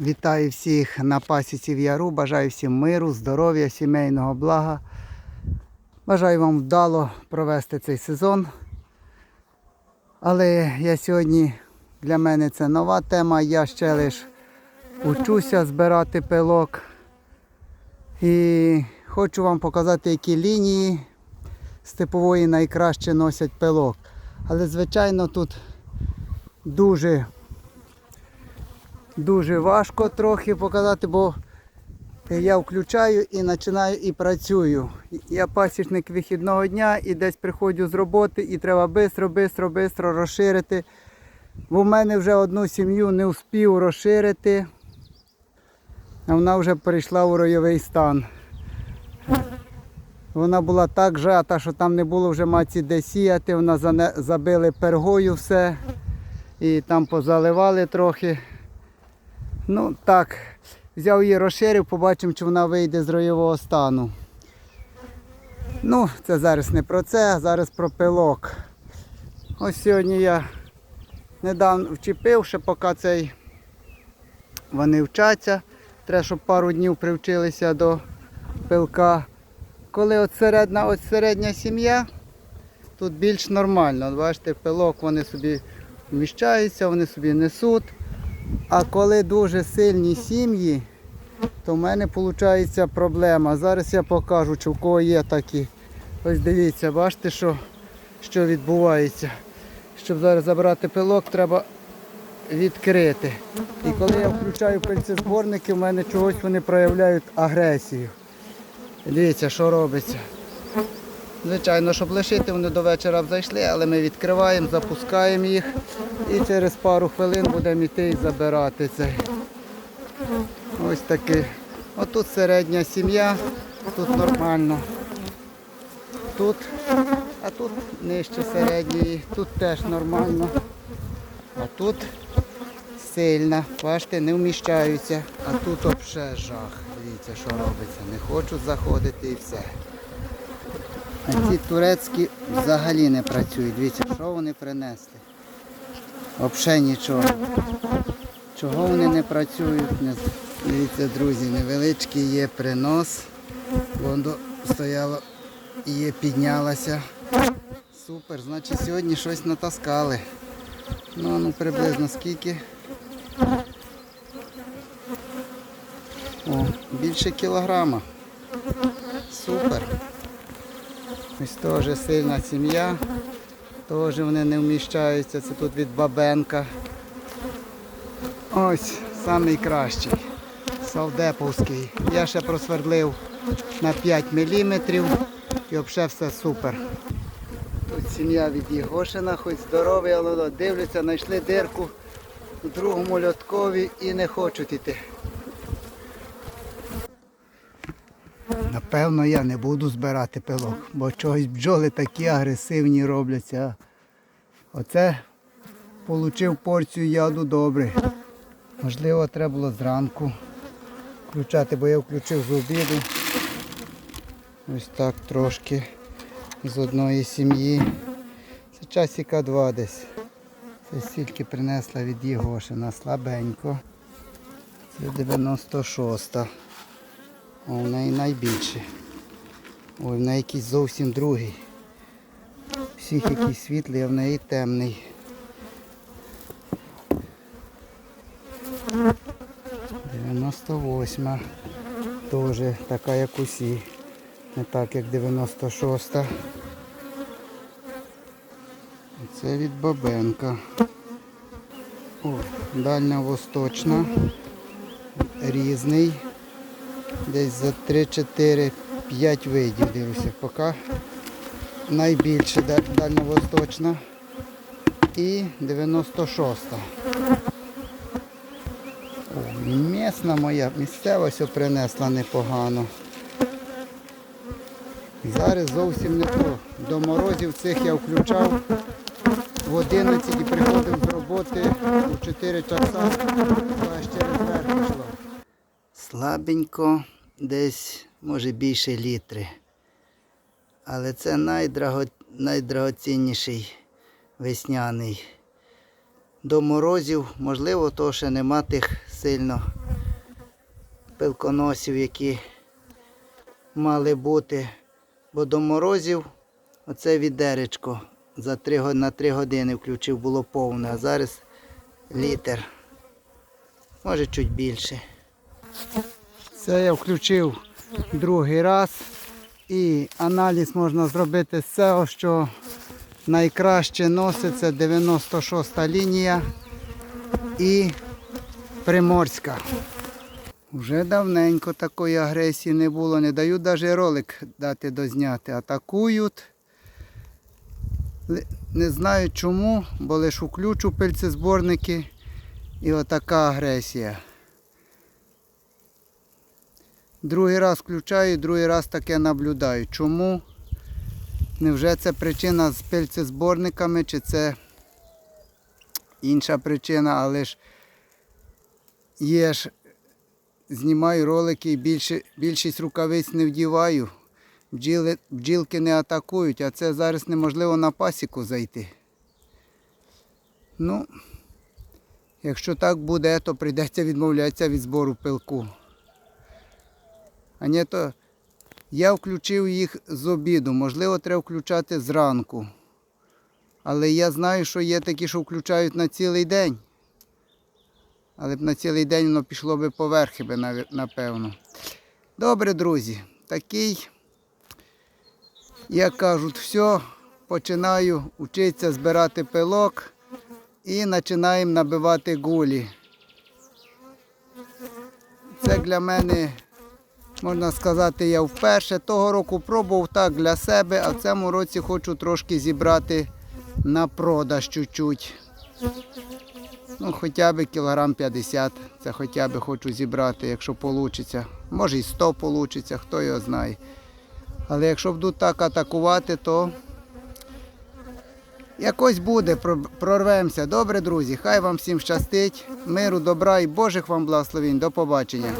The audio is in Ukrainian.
Вітаю всіх на пасіці в Яру. Бажаю всім миру, здоров'я, сімейного блага. Бажаю вам вдало провести цей сезон. Але я сьогодні для мене це нова тема. Я ще лише учуся збирати пилок. І хочу вам показати, які лінії степової найкраще носять пилок. Але, звичайно, тут дуже дуже важко трохи показати, бо я включаю і починаю і працюю. Я пасічник вихідного дня і десь приходжу з роботи і треба швидко, швидко, швидко розширити. Бо в мене вже одну сім'ю не успів розширити, а вона вже перейшла у ройовий стан. Вона була так жата, що там не було вже маці де сіяти, вона забили пергою все і там позаливали трохи. Ну так, взяв її розширив, побачимо, чи вона вийде з ройового стану. Ну, це зараз не про це, а зараз про пилок. Ось сьогодні я недавно вчепив, ще поки цей вони вчаться. Треба, щоб пару днів привчилися до пилка. Коли от середня, от середня сім'я, тут більш нормально. Бачите, пилок вони собі вміщаються, вони собі несуть. А коли дуже сильні сім'ї, то в мене виходить проблема. Зараз я покажу, чи в кого є такі. Ось дивіться, бачите, що, що відбувається. Щоб зараз забрати пилок, треба відкрити. І коли я включаю пильцезборники, в мене чогось вони проявляють агресію. Дивіться, що робиться. Звичайно, щоб лишити, вони до вечора б зайшли, але ми відкриваємо, запускаємо їх і через пару хвилин будемо йти і забирати цей. Ось такий. Отут середня сім'я, тут нормально. Тут, а тут нижче середньої, тут теж нормально. А тут сильна, бачите, не вміщаються. А тут взагалі жах. Дивіться, що робиться. Не хочуть заходити і все. А ці турецькі взагалі не працюють. Дивіться, що вони принесли. Взагалі нічого. Чого вони не працюють? Дивіться, друзі, невеличкий є принос. Воно стояло і піднялася. Супер, значить сьогодні щось натаскали. Ну, ну приблизно скільки. О, більше кілограма. Супер. Ось теж сильна сім'я. Теж вони не вміщаються. Це тут від Бабенка. Ось самий кращий. Савдеповський. Я ще просвердлив на 5 мм і взагалі все супер. Тут сім'я від Єгошина, хоч здоровий, але дивляться, знайшли дирку у другому льоткові і не хочуть іти. Напевно, я не буду збирати пилок, бо чогось бджоли такі агресивні робляться. Оце отримав порцію яду добре. Можливо, треба було зранку включати, бо я включив з обіду. Ось так трошки з одної сім'ї. Це часика два десь. Це стільки принесла від Єгошина слабенько. Це 96-та. О, в неї найбільше. Ой, в неї якийсь зовсім другий. Всіх якийсь світлий, а в неї темний. Дев'яносто восьма. Теж така, як усі. Не так, як 96-та. Це від Бабенка. О, дальня восточна. Різний. Десь за 3-4-5 видів дивлюся. Поки найбільше да- дальньовосточна. І 96-та. Місна моя, місцева принесла непогано. Зараз зовсім не то. До морозів цих я включав в 11 і приходив з роботи у 4 часа, аж через верх пішло. Слабенько, десь може більше літри. Але це найдраго... найдрагоцінніший весняний. До морозів, можливо, то ще нема тих сильно пилконосів, які мали бути. Бо до морозів оце відеречко за 3, на 3 години включив, було повне, а зараз літр. Може чуть більше. Це я включив другий раз. І аналіз можна зробити з цього, що найкраще носиться 96 лінія і Приморська. Вже давненько такої агресії не було. Не дають навіть ролик дати дозняти. Атакують. Не знаю чому, бо лише включу пильцезборники і отака агресія. Другий раз включаю, другий раз таке наблюдаю. Чому? Невже це причина з пильцезборниками, чи це інша причина, але ж є ж, знімаю ролики і більше, більшість рукавиць не вдіваю. Бджіли, бджілки не атакують, а це зараз неможливо на пасіку зайти. Ну, якщо так буде, то прийдеться відмовлятися від збору пилку. А ні, то я включив їх з обіду. Можливо, треба включати зранку. Але я знаю, що є такі, що включають на цілий день. Але б на цілий день воно пішло би поверхи, напевно. Добре, друзі, такий, як кажуть, все, починаю вчитися збирати пилок і починаємо набивати гулі. Це для мене Можна сказати, я вперше того року пробував так для себе, а в цьому році хочу трошки зібрати на продаж чуть-чуть. Ну, хоча б кілограм 50, це хоча б хочу зібрати, якщо вийде. Може і 100 вийде, хто його знає. Але якщо будуть так атакувати, то якось буде, прорвемося. Добре, друзі, хай вам всім щастить, миру, добра і Божих вам благословень. До побачення.